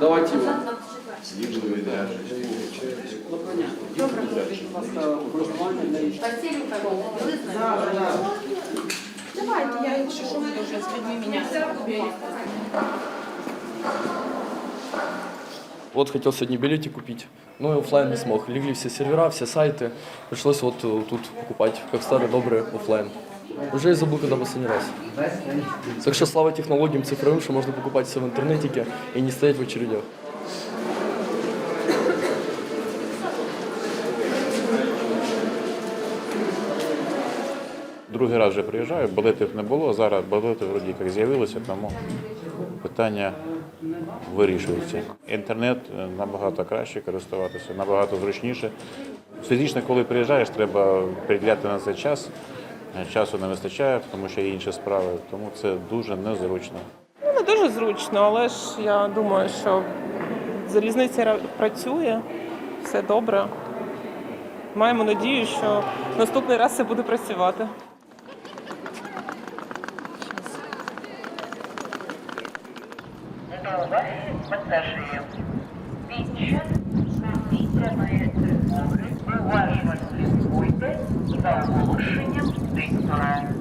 Давайте его. Ну, понятно. Добре, будь ласка, голосування для рішення. Постель у кого? Білизна? Давайте, я якщо що буду вже з людьми мінятися. Вот хотел сегодня билетик купить, но и оффлайн не смог. Легли все сервера, все сайты. Пришлось вот э, тут покупать, как старый добрый оффлайн. Уже и забыл, когда последний раз. Так что слава технологиям цифровым, что можно покупать все в интернетике и не стоять в очередях. Другий раз вже приїжджаю, болетів не було, зараз болети вроді як з'явилися, тому питання вирішується. Інтернет е, набагато краще користуватися, набагато зручніше. Фізично, коли приїжджаєш, треба приділяти на це час. Е, Часу не вистачає, тому що є інші справи, тому це дуже незручно. Ну, не дуже зручно, але ж я думаю, що залізниця працює, все добре. Маємо надію, що наступний раз це буде працювати. Пасажирів. За оголошенням диктора.